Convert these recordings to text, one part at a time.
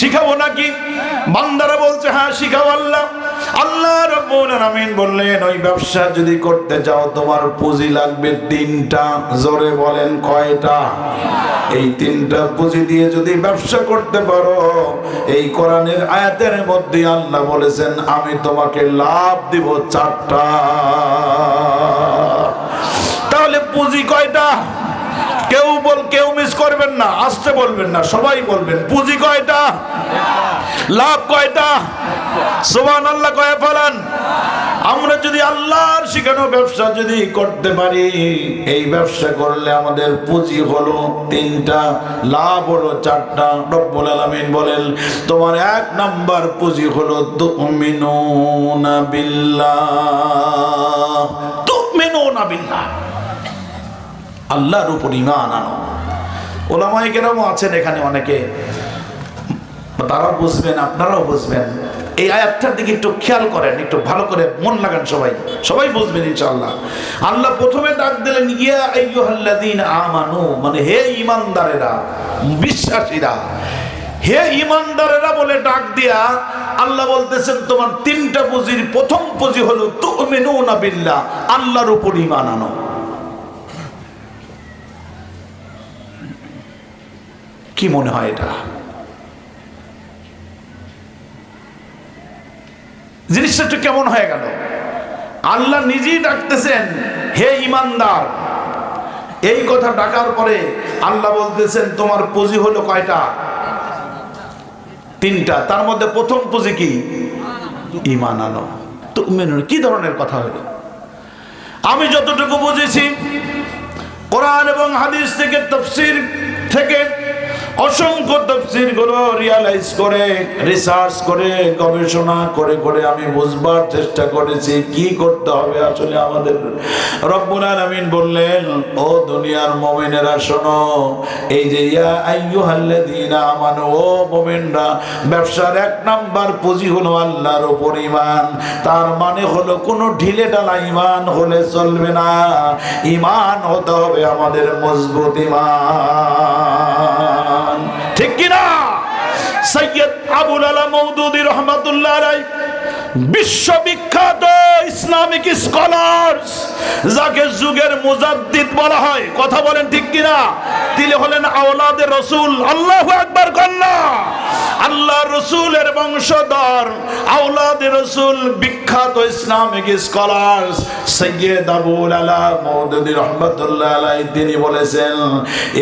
শিখাবো নাকি? বান্দারা বলছে হ্যাঁ শিখাবো আল্লাহ। আল্লাহ রব্বুল আলামিন বললেন, ওই ব্যবসা যদি করতে যাও, তোমার পুঁজি লাগবে তিনটা। জোরে বলেন, কয়টা? এই তিনটা পুঁজি দিয়ে যদি ব্যবসা করতে পারো, এই কোরআনের আয়াতের মধ্যে আল্লাহ বলেছেন, আমি তোমাকে লাভ দিব চারটা। তাহলে পুঁজি কয়টা? কেউ বল, কেউ মিস করবেন না, আসতে বলবেন না, সবাই বলবেন। পুঁজি কয়টা? লাভ কয়টা? সোমান আল্লাহ কয়ে ফেলান। আমরা যদি আল্লাহর শিখানো ব্যবসা যদি করতে পারি, এই ব্যবসা করলে আমাদের পুঁজি হলো তিনটা, লাভ হলো চারটা। রব্বুল আলামিন বলেন, তোমার এক নাম্বার পুঁজি হলো তুমিনুনা বিল্লাহ। তুমিনুনা বিল্লাহ। আল্লাহর উপর ইমান আনো। ওলামাই কেরামও আছেন এখানে অনেকে। তারাও বুঝবেন, আপনারাও বুঝবেন। এই আয়াতটার দিকে একটু খেয়াল করেন, একটু ভালো করে মন লাগান সবাই। সবাই বুঝবেন ইনশাআল্লাহ। আল্লাহ প্রথমে ডাক দিলেন, ইয়া আইয়ুহাল্লাযীন আমানু। মানে হে ইমানদারেরা বিশ্বাসীরা, হে ইমানদারেরা বলে ডাক দিয়া আল্লাহ বলতেছেন, তোমার তিনটা পুঁজির প্রথম পুঁজি হলো তুমিনুনা বিল্লাহ, আল্লাহর উপর ঈমান আনো। কি মনে হয় এটা? জিনিসটা একটু কেমন হয়ে গেল? আল্লাহ নিজেই ডাকতেছেন, হে ইমানদার! এই কথা ডাকার পরে আল্লাহ বলতেছেন, তোমার পুঁজি হলো কয়টা? তিনটা। তার মধ্যে প্রথম পুঁজি কি? ইমান আনো। তো কি ধরনের কথা হলো? আমি যতটুকু বুঝেছি, কোরআন এবং হাদিস থেকে, তফসির থেকে অসংখ্য তফসিরগুলো রিয়ালাইজ করে রিসার্চ করে, গবেষণা করে করে আমি বুঝবার চেষ্টা করেছি, কি করতে হবে আসলে আমাদের রব্বুল আলামিন বললেন, ও দুনিয়ার মুমিনেরা, শোনো, এই যে ইয়া আইয়ুহাল্লাযীনা আমানু, ও মুমিনরা, ব্যবসার এক নাম্বার পুঁজি হলো আল্লাহর উপর ঈমান, তার মানে হলো কোনো ঢিলে ডালা ঈমান হলে চলবে না, ঈমান হতে হবে আমাদের মজবুত ঈমান। ঠিক কিনা? সৈয়দ আবুল আলা মৌদুদি রহমাতুল্লাহ আলাই বিশ্ববিখ্যাত ইসলামিক স্কলার্স, যাকে যুগের মুজাদ্দিদ বলা হয়। কথা বলেন ঠিক কিনা? তিনি হলেন আওলাদের রসুল। আল্লাহ একবার কন্যা। আল্লাহ রসুলের বংশধর আওলাদের রসুল, বিখ্যাত ইসলামিক স্কলার্স। সৈয়দ আবুল আলা মৌদুদি রহমতুল্লাহ আলাই তিনি বলেছেন,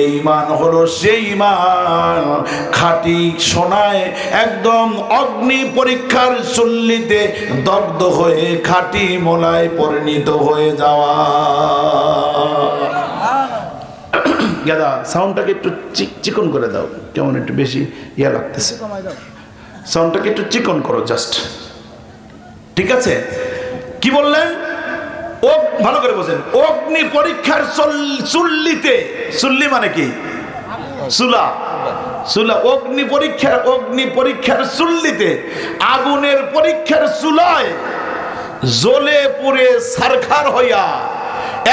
এই ইমান হলো সেই ইমান খাঁটি সোনায় একদম অগ্নি পরীক্ষার চল্লিতে দগ্ধ হয়ে খাঁটি মোলায় পরিণত হয়ে যাওয়া। গাদা, সাউন্ডটাকে একটু চিক- চিকন করে দাও। কেমন একটু বেশি ইয়া লাগতেছে। সাউন্ডটাকে একটু চিকন করো জাস্ট ঠিক আছে? কি বললেন? ও ভালো করে বোঝেন। অগ্নি পরীক্ষার চল- চুল্লিতে চুল্লি মানে কি? চুলা। চুলা অগ্নি পরীক্ষার অগ্নি পরীক্ষার চুল্লিতে, আগুনের পরীক্ষার চুলায় জ্বলে পুড়ে সারখার হইয়া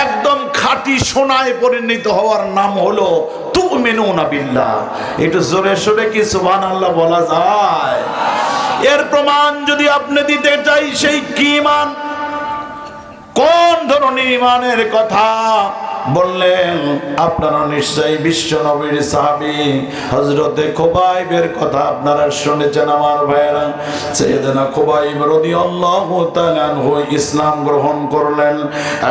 একদম খাঁটি সোনায় পরিণত হওয়ার নাম হলো তু মেনু বিল্লাহ। একটু জোরে সোরে কি সুবহান আল্লাহ বলা যায়? এর প্রমাণ যদি আপনি দিতে চাই, সেই কি মান? কোন ধরনের ইমানের কথা? বললেন, আপনারা নিশ্চয়ই বিশ্ব নবীর সাহাবি। হজরতে খোবাইবের কথা আপনারা শুনেছেন আমার ভাইয়েরা। সৈয়দনা খোবাইব তাআলা আনহু ইসলাম গ্রহণ করলেন।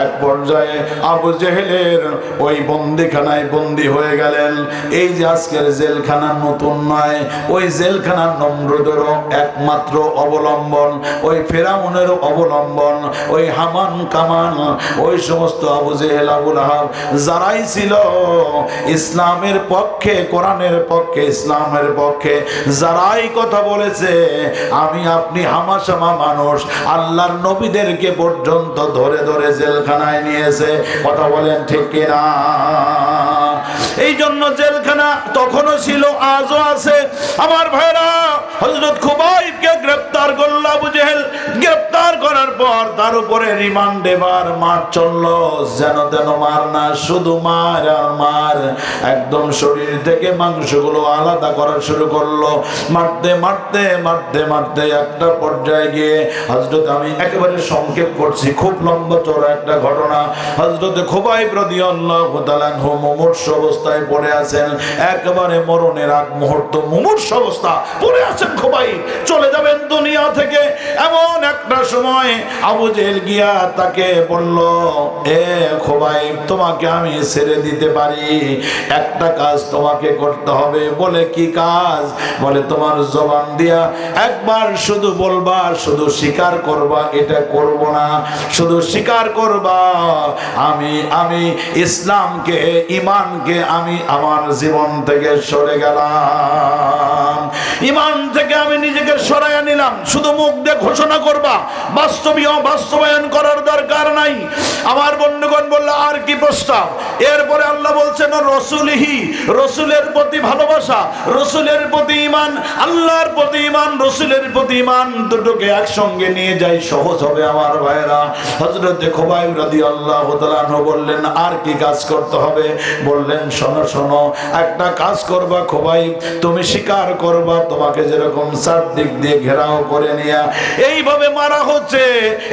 এক পর্যায়ে আবু জেহেলের ওই বন্দিখানায় বন্দি হয়ে গেলেন। এই যে আজকের জেলখানা নতুন নয়, ওই জেলখানার নম্রদেরও একমাত্র অবলম্বন, ওই ফেরাউনের অবলম্বন, ওই হামান কামান, ওই সমস্ত আবু জেহেল, আবুল আহাব যারাই ছিল ইসলামের পক্ষে, কোরআনের পক্ষে, ইসলামের পক্ষে, যারাই কথা বলেছে, আমি আপনি হামাশামা মানুষ, আল্লাহর নবীদেরকে পর্যন্ত ধরে ধরে জেলখানায় নিয়েছে। কথা বলেন ঠিক কিনা? এই জন্য জেলখানা তখনও ছিল, আজও আছে। আমার ভাইরা হজরত খুবাইবকে গ্রেপ্তার করল আবু জেহেল। গ্রেপ্তার করার পর তার উপরে রিমান্ড এবার মার চলল। যেন তেন মার না, শুধু মার আর মার। একদম শরীর থেকে মাংসগুলো আলাদা করা শুরু করল। মারতে মারতে মারতে মারতে একটা পর্যায়ে গিয়ে হজরত আমি একেবারে সংক্ষেপ করছি। খুব লম্বা চড়া একটা ঘটনা। হজরতে খোবাই প্রতি আল্লাহ মুমূর্ষ অবস্থায় পড়ে আছেন। একেবারে মরণের আগ মুহূর্ত, মুমূর্ষ অবস্থা। পড়ে আছেন খোবাই। চলে যাবেন দুনিয়া থেকে। এমন একটা সময় আবু জেল গিয়া তাকে বলল, এ খোবাই, তোমাকে আমি ছেড়ে দিতে পারি। একটা কাজ তোমাকে করতে হবে। বলে, কি কাজ? বলে, তোমার জবান দিয়া একবার শুধু বলবা, শুধু স্বীকার করবা, এটা করব না। শুধু স্বীকার করবা, আমি আমি ইসলামকে ইমানকে আমি আমার জীবন থেকে সরে গেলাম। ইমান থেকে আমি নিজেকে সরাইয়া নিলাম। শুধু মুখ দিয়ে ঘোষণা করবা বাস্তবীয় বাস্তবায়ন করার দরকার নাই। আমার বন্ধুগণ বলল, আর কি প্রস্তাব? এরপরে আল্লাহ বলছেন, রসুলহি, রসুলের প্রতি ভালোবাসা, রসুলের প্রতি ইমান আল্লাহর প্রতি ইমান রসুলের প্রতি ইমান দুটোকে একসঙ্গে নিয়ে যাই, সহজ হবে আমার ভাইরা হজরত খোবাই রাদি আল্লাহ বললেন, আর কি কাজ করতে হবে? বললেন শোনো শোনো, একটা কাজ করবা খোবাই, তুমি স্বীকার করবা তোমাকে যেরকম চারদিক দিয়ে ঘেরাও করে নিয়া। এইভাবে মারা হচ্ছে,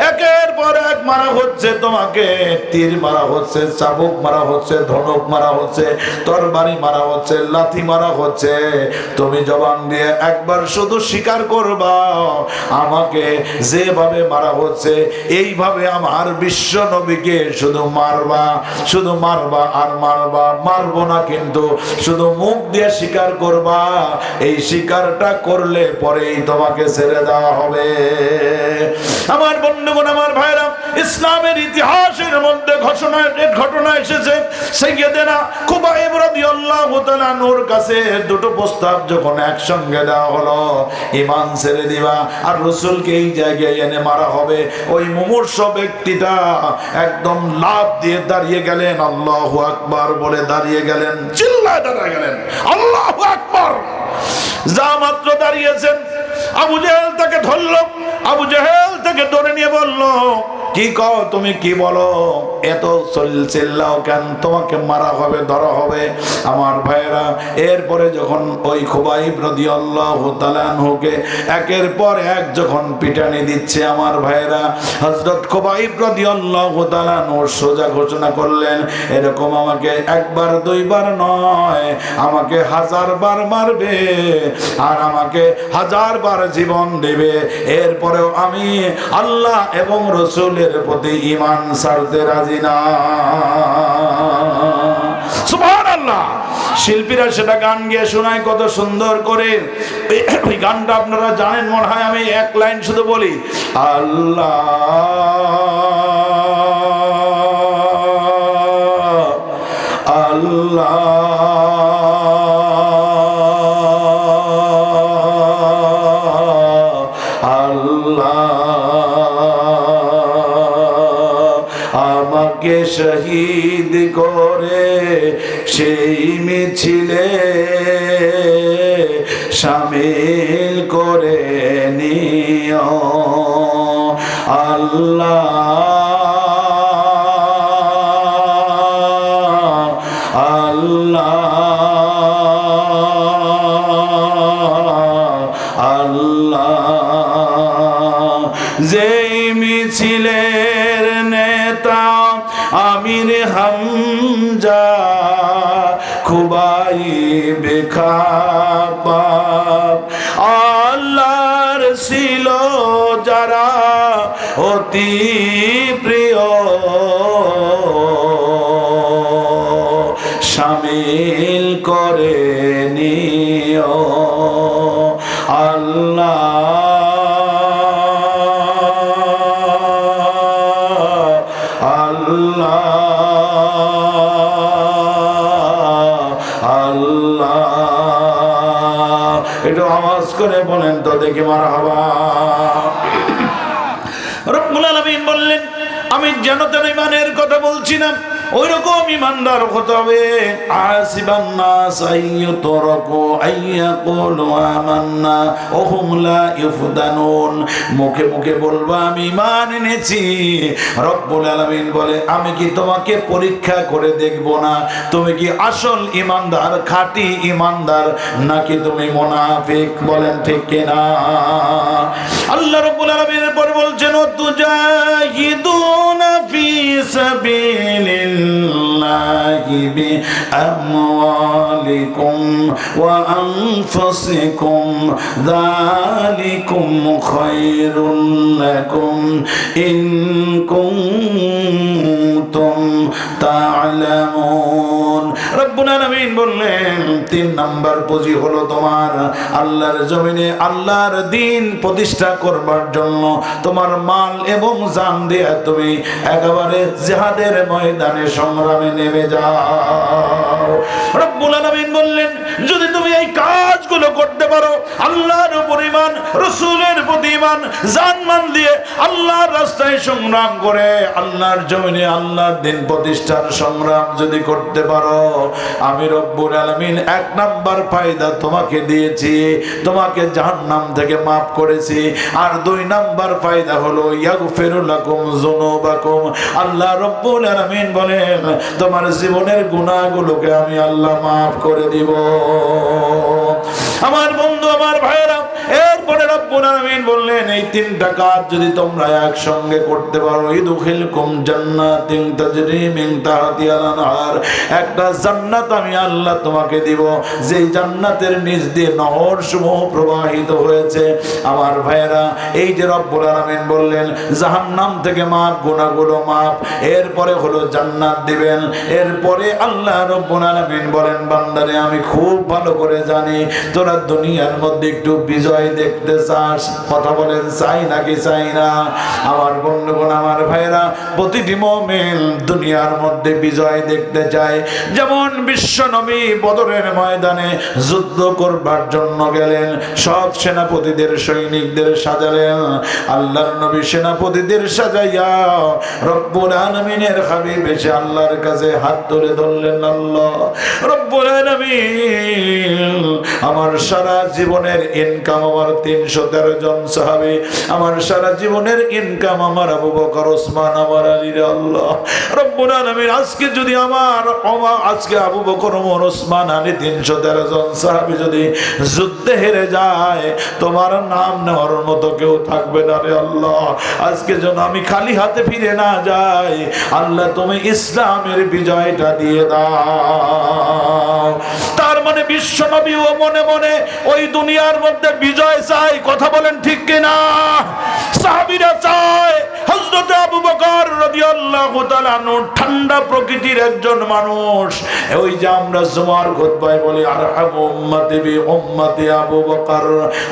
একের পর এক মারা হচ্ছে তোমাকে। তীর মারা হচ্ছে, চাবুক মারা হচ্ছে, ধনুক মারা হচ্ছে, তরবারি মারা হচ্ছে, লাথি মারা হচ্ছে। তুমি জবান দিয়ে একবার শুধু স্বীকার করবা, আমাকে যেভাবে মারা হচ্ছে, এইভাবে আমার বিশ্ব নবীকে শুধু মারবা শুধু মারবা আর মারবা, মারবো না কিন্তু শুধু মুখ দিয়ে স্বীকার করবা। এই স্বীকারটা করলে পরেই তোমাকে ছেড়ে দেওয়া হবে। আমার বন্ধুগণ, আমার ভাইরা ইসলামের ইতিহাসের মধ্যে ঘটনা ঘটনা এসেছে। সৈয়দেনা খুবাইব রাদিয়াল্লাহু তাআলা নূর কাছে দুটো প্রস্তাব যখন একসঙ্গে দেওয়া হলো ইমান ছেড়ে দিবা আর রসুলকে এই জায়গায় এনে মারা হবে। ওই মুমূর্ষ ব্যক্তিটা একদম লাভ দিয়ে দাঁড়িয়ে গেলেন, আল্লাহু আকবার বলে দাঁড়িয়ে গেলেন চিল্লায় দাঁড়া গেলেন। আল্লাহ আকবর। যা মাত্র দাঁড়িয়েছেন, আবু জেহেল তাকে ধরল, আবু জেহেল তাকে ধরে নিয়ে বলল কি কও তুমি কি বলো? এত চিল্লাও কেন? তোমাকে মারা হবে, ধরা হবে। আমার ভাইয়েরা, এরপরে যখন ওই খুবাই প্রতি আল্লাহ তালানহুকে একের পর এক যখন পিটানি দিচ্ছে আমার ভাইয়েরা হজরত খুবাই প্রতি আল্লাহ তালানহু সোজা ঘোষণা করলেন, এরকম আমাকে একবার, দুইবার নয়, আমাকে হাজার বার মারবে আর আমাকে হাজার বার জীবন দেবে। এরপরেও আমি আল্লাহ এবং রসুলের প্রতি ইমান সারতে রাজি না। শিল্পীরা সেটা গান গিয়ে শোনায়, কত সুন্দর করে। ওই গানটা আপনারা জানেন মনে হয়, আমি এক লাইন শুধু বলি, আল্লাহ যেই মিছিলের নেতা আমির হামজা খুবাই বেখাপ। আল্লাহর ছিল যারা অতি করে বলেন, তো দেখে মারা হবা। রব্বুল আলমিন বললেন, আমি যেন তেন ইমানের কথা বলছি না ওই ইমানদার হতে হবে। মুখে মুখে বলব, আমি ঈমান এনেছি। রব্বুল আলামিন বলে, আমি কি তোমাকে পরীক্ষা করে দেখব না? তুমি কি আসল ইমানদার খাঁটি ইমানদার নাকি তুমি মুনাফিক বলেন ঠিক কিনা? আল্লাহ রব্বুল আলামিনের পরে বলছেন তুজাহিদুনা سبيل الله بأموالكم وأنفسكم ذلكم خير لكم إن كنتم تعلمون তিন নাম্বার পুঁজি হলো তোমার আল্লাহর দিন প্রতিষ্ঠা করবার জন্য। তোমার মাল এবং সংগ্রামে নেমে বললেন, যদি তুমি এই কাজগুলো করতে পারো, আল্লাহর উপর রাসূলের প্রতি ঈমান জান দিয়ে আল্লাহর রাস্তায় সংগ্রাম করে, আল্লাহর জমিনে আল্লাহর দিন প্রতিষ্ঠার সংগ্রাম যদি করতে পারো আমি রব্বুল আলমিন এক নাম্বার ফায়দা তোমাকে দিয়েছি, তোমাকে জাহান্নাম থেকে মাফ করেছি। আর দুই নাম্বার ফায়দা হলো ইয়াগু লাকুম যুনুবাকুম। আল্লাহ রব্বুল আলামিন বলেন, তোমার জীবনের গুনাহগুলোকে আমি আল্লাহ মাফ করে দিব। আমার বন্ধু বললেন এই তিনটা কাজ যদি তোমরা একসঙ্গে করতে পারো জান্নাতিন তাজরি মিন একটা জান্নাত আমি আল্লাহ তোমাকে দিব। জান্নাতের নিচ দিয়ে নহর সমূহ প্রবাহিত হয়েছে। আমার ভাইয়েরা, এই যে রব্বুল বললেন, জাহান্নাম থেকে মাপ মাপ। এরপরে হলো জান্নাত দিবেন। এরপরে আল্লাহ রব্বুল আলামিন বলেন, বান্দারে, আমি খুব ভালো করে জানি, তোরা দুনিয়ার মধ্যে একটু বিজয় দেখতে চাস। কথা বলেন, চাই নাকি চাই না? আমার বন্ধুগণ, আমার ভাইরা প্রতিটি মোমেন দুনিয়ার মধ্যে বিজয় দেখতে চায়। যেমন বিশ্ব নবী বদরের ময়দানে যুদ্ধ করবার জন্য গেলেন, সব সেনাপতিদের, সৈনিকদের সাজালেন। আল্লাহর নবী সেনাপতিদের সাজাইয়া রব্বুল আলমিনের হাবিব এসে আল্লাহর কাছে হাত তুলে ধরলেন, আল্লাহ, রব্বুল আলমিন, আমার সারা জীবনের ইনকাম আমার তিনশো তেরো জন সাহাবি আমার সারা জীবনের ইনকাম আমার আবু বকর, ওসমান, আমার আলী আল্লাহ। রব্বুল আলমিন, আজকে যদি আমার আমা- আজকে আবু বকর, ওমর, ওসমান, আলী তিনশো তেরো জন সাহাবি যদি যুদ্ধে হেরে যায়, তোমার নাম নেওয়ার মতো কেউ থাকবে না রে আল্লাহ। আজকে যেন আমি খালি হাতে ফিরে না যাই, আল্লাহ তুমি ইসলামের বিজয়টা দিয়ে দাও। মানে বিশ্ব নবী ও মনে মনে ওই দুনিয়ার মধ্যে বিজয় চাই। কথা বলেন ঠিক কিনা? সাহাবীরা চায়, হযরত আবু বকর রাদিয়াল্লাহু তাআলা ঠান্ডা প্রকৃতির একজন মানুষ। ওই যে আমরা জুমার খুতবায় বলি, আরহাম উম্মতি বি উম্মতি আবু বকর।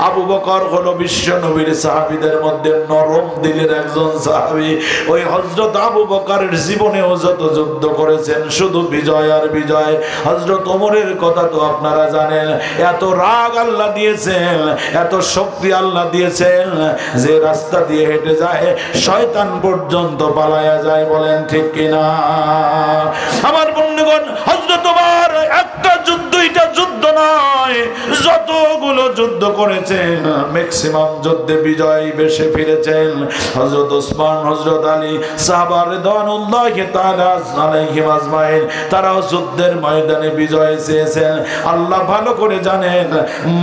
আবু বকর হলো বিশ্ব নবীর সাহাবীদের মধ্যে নরম দিলের একজন সাহাবী। ওই হযরত আবু বকরের জীবনেও যত যুদ্ধ করেছেন, শুধু বিজয় আর বিজয়। হযরত ওমরের কথা তো আপনারা জানেন, এত রাগ আল্লাহ দিয়েছেন, এত শক্তি আল্লাহ দিয়েছেন, যে রাস্তা দিয়ে হেঁটে যায়, শয়তান পর্যন্ত পালায়া যায় বলেন ঠিক কিনা? আমার বন্ধুগণ হজরত তোমার একটা এটা যুদ্ধ নয়, যতগুলো যুদ্ধ করেছেন ম্যাক্সিমাম যুদ্ধে বিজয় বেশে ফিরেছেন। হযরত ওসমান, হযরত আলী সাহাবা রিদওয়ানুল্লাহি তাআলা আলাইহিম আজমাইন, তারাও যুদ্ধের ময়দানে বিজয় চেয়েছেন। আল্লাহ ভালো করে জানেন,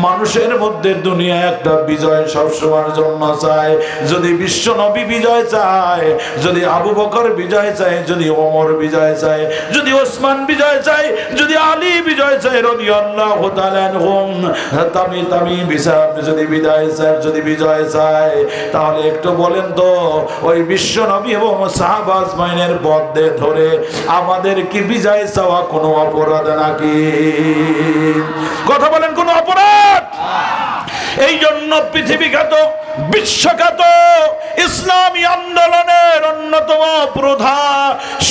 মানুষের মধ্যে দুনিয়া একটা বিজয় সব সময়ের জন্য চায়। যদি বিশ্ব নবী বিজয় চায়, যদি আবু বকর বিজয় চায়, যদি ওমর বিজয় চায়, যদি ওসমান বিজয় চায়, যদি আলী বিজয় চায় রাদিয়াল্লাহু তাআলা আনহুম যদি বিজয় চায়, যদি বিজয় চায়, তাহলে একটু বলেন তো, ওই বিশ্ব নবী এবং সাহাবা আজমাইনের পথে ধরে আমাদের কি বিজয় চাওয়া কোনো অপরাধ নাকি? কথা বলেন কোনো অপরাধ? এই জন্য পৃথিবী খ্যাত বিশ্বখ্যাত ইসলামী আন্দোলনের অন্যতম প্রধান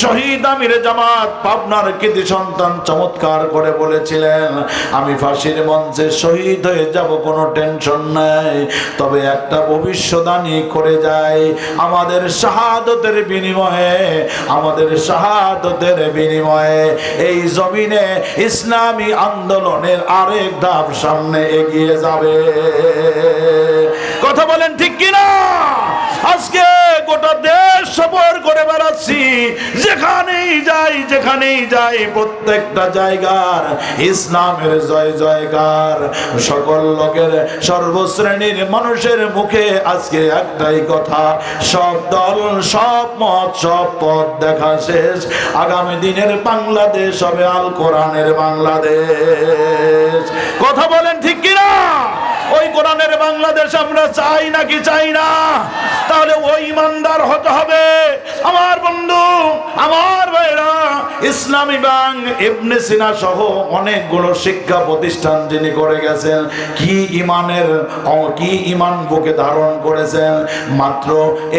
শহীদ আমির জামাত পাবনার কৃতি সন্তান চমৎকার করে বলেছিলেন, আমি ফাঁসির মঞ্চে শহীদ হয়ে যাব, কোনো টেনশন নাই। তবে একটা ভবিষ্যদানী করে যায় আমাদের শাহাদতের বিনিময়ে, আমাদের শাহাদতের বিনিময়ে। এই জমিনে ইসলামী আন্দোলনের আরেক ধাপ সামনে এগিয়ে যাবে। কথা বলেন ঠিক কিনা? আজকে গোটা দেশ সফর করে বেড়াচ্ছি। যেখানেই যাই যেখানেই যাই, প্রত্যেকটা জায়গার ইসলামের জয়, জয়কার। সকল লোকের সর্বশ্রেণীর মানুষের মুখে আজকে একটাই কথা, সব দল, সব মত, সব পথ দেখা শেষ। আগামী দিনের বাংলাদেশ হবে আল কোরআনের বাংলাদেশ। কথা বলেন ঠিক কিনা? ওই কোরআনের বাংলাদেশ আমরা চাই নাকি চাই না? তাহলে ওই ইমানদার হতে হবে। আমার বন্ধু, আমার ভাইরা, ইসলামী ব্যাংক, ইবনে সিনা সহ অনেকগুলো শিক্ষা প্রতিষ্ঠান যিনি করে গেছেন, কি ইমানের কি ইমান বুকে ধারণ করেছেন, মাত্র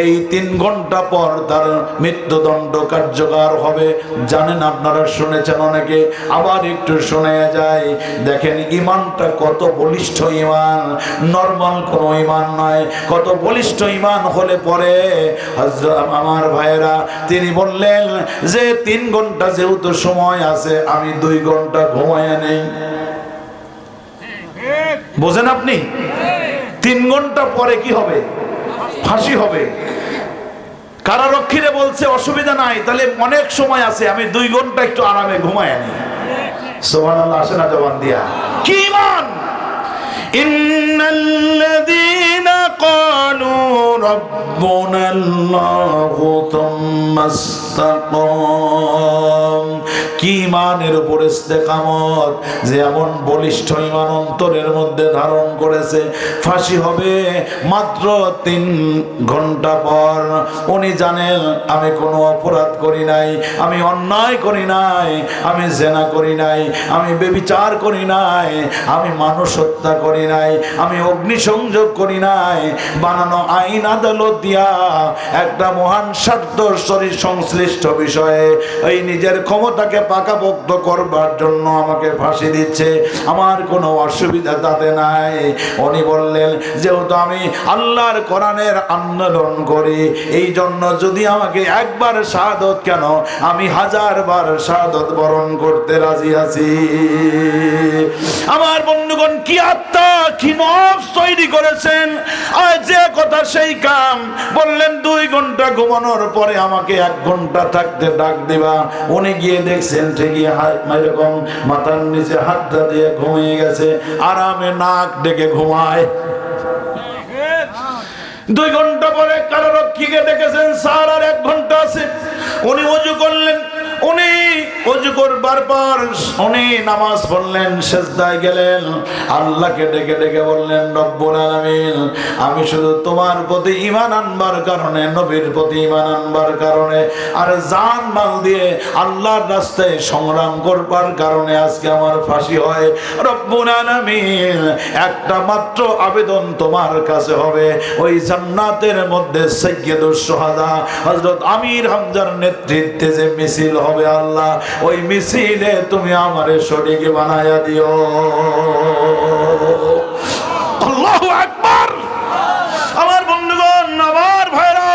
এই তিন ঘণ্টা পর তার মৃত্যুদণ্ড কার্যকর হবে। জানেন আপনারা শুনেছেন অনেকে, আবার একটু শুনে যায়, দেখেন ইমানটা কত বলিষ্ঠ ইমান। নর্মাল কোনো ইমান নয় কত বলিষ্ঠ ইমান হলে পরে হযরত আমার ভাইয়েরা, তিনি বললেন, যে তিন ঘণ্টা যেহেতু সময় আছে, আমি দুই ঘণ্টা ঘুমায় নেই। বোঝেন আপনি? তিন ঘণ্টা পরে কি হবে? ফাঁসি হবে। কারারক্ষীরে বলছে, অসুবিধা নাই, তাহলে অনেক সময় আছে, আমি দুই ঘণ্টা একটু আরামে ঘুমায় নি সোমান আল্লাহ আসে না জবান দিয়া। কি ইমান إن الذين قالوا ربنا الله ثم استقام কি ইমানের উপর ইস্তেকামত যে এমন বলিষ্ঠ ইমান অন্তরের মধ্যে ধারণ করেছে? ফাঁসি হবে মাত্র তিন ঘণ্টা পর। উনি জানেন, আমি কোনো অপরাধ করি নাই, আমি অন্যায় করি নাই, আমি জেনা করি নাই, আমি বেবিচার করি নাই, আমি মানুষ হত্যা করি নাই, আমি অগ্নিসংযোগ করি নাই, বানানো আইন আদালত দিয়া একটা মহান স্বার্থ শরীর সংশ্লিষ্ট বিষয়ে এই নিজের ক্ষমতাকে পাকাপোক্ত করবার জন্য আমাকে ফাঁসি দিচ্ছে। আমার কোনো অসুবিধা তাতে নাই। উনি বললেন, যেহেতু আমি আল্লাহর কোরআনের আন্দোলন করি এই জন্য যদি আমাকে একবার শাহাদত কেন? আমি হাজার বার শাহাদত বরণ করতে রাজি আছি। আমার বন্ধুগণ, কি আত্মা, কি নফস তৈরি করেছেন? আর যে কথা সেই কাম বললেন, দুই ঘণ্টা ঘুমানোর পরে আমাকে এক ঘণ্টা থাকতে ডাক দিবা। উনি গিয়ে দেখছেন ঠিকই হাত এরকম মাথার নিচে হাতটা দিয়ে ঘুমিয়ে গেছে। আরামে নাক ডেকে ঘুমায়। দুই ঘণ্টা পরে কারারক্ষীকে ডেকেছেন স্যার আর এক ঘণ্টা আছে। উনি উজু করলেন আমি শুধু তোমার প্রতি ঈমান আনবার কারণে, নবীর প্রতি ঈমান আনবার কারণে, আর জান মাল দিয়ে আল্লাহর রাস্তায় সংগ্রাম করবার কারণে আজকে আমার ফাঁসি হয়। রব্বুল আলামিন, একটা মাত্র আবেদন তোমার কাছে হবে। ওই জান্নাতের মধ্যে সৈয়দুস সোহাদা হযরত আমির হামজার নেতৃত্বে যে মিছিল হবে আল্লাহ। ওই মিছিলে তুমি আমার শরীক বানায়া দিও। আল্লাহ আকবার। আমার বন্ধুগণ, আমার ভাইরা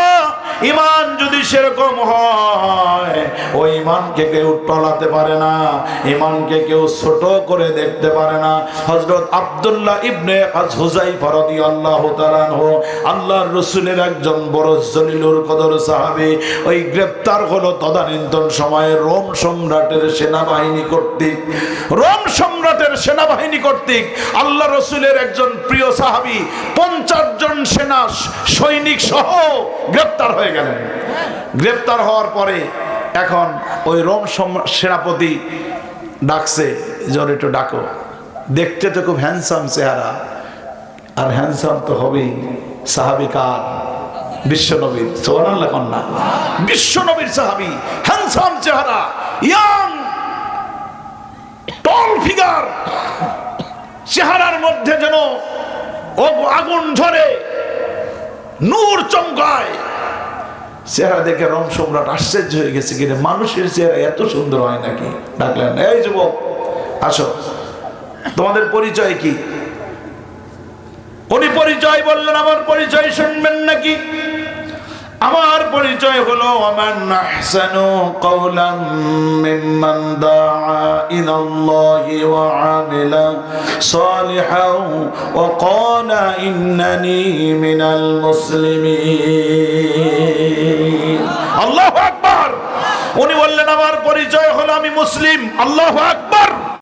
ইমান সেরকম হয়। ওই ইমানকে কেউ টলাতে পারে না, ইমানকে কেউ ছোট করে দেখতে পারে না। হজরত আব্দুল্লাহ ইবনে হুজাইফা রাদিয়াল্লাহু তাআলা আনহু, আল্লাহর রাসূলের একজন বড় জলিলুর কদর সাহাবী, ওই গ্রেপ্তার হলো তদানীন্তন সময়ে রোম সম্রাটের সেনাবাহিনী কর্তৃক। রোম সম্রাটের সেনাবাহিনী কর্তৃক আল্লাহ রসুলের একজন প্রিয় সাহাবি, পঞ্চাশ জন সেনা সৈনিক সহ গ্রেপ্তার হয়ে গেলেন। গ্রেপ্তার হওয়ার পরে এখন ওই রোম সেনাপতি ডাকছে জ্বর একটু ডাকো। দেখতে তো খুব হ্যান্ডসাম চেহারা, আর হ্যান্ডসাম তো হবেই সাহাবিকার বিশ্বনবীর সোহানাল্লাহ কন্যা। বিশ্বনবীর সাহাবি হ্যান্ডসাম চেহারা ইয়াং টল ফিগার চেহারার মধ্যে যেন আগুন ঝরে নূর চমকায়। চেহারা দেখে রং সম্রাট আশ্চর্য হয়ে গেছে কিনা মানুষের চেহারা এত সুন্দর হয় নাকি? ডাকলেন, এই যুবক, আসো। তোমাদের পরিচয় কি? উনি পরিচয় বললেন, আমার পরিচয় শুনবেন নাকি? আমার পরিচয় হলো আমার নাহসানু কওলাম মিম্মান দাআ ইলা আল্লাহি ওয়া আমিলা সালিহান ওয়া ক্বালা ইন্নানি মিনাল মুসলিমিন। আল্লাহু আকবার! উনি বললেন, আমার পরিচয় হলো আমি মুসলিম। আল্লাহু আকবার!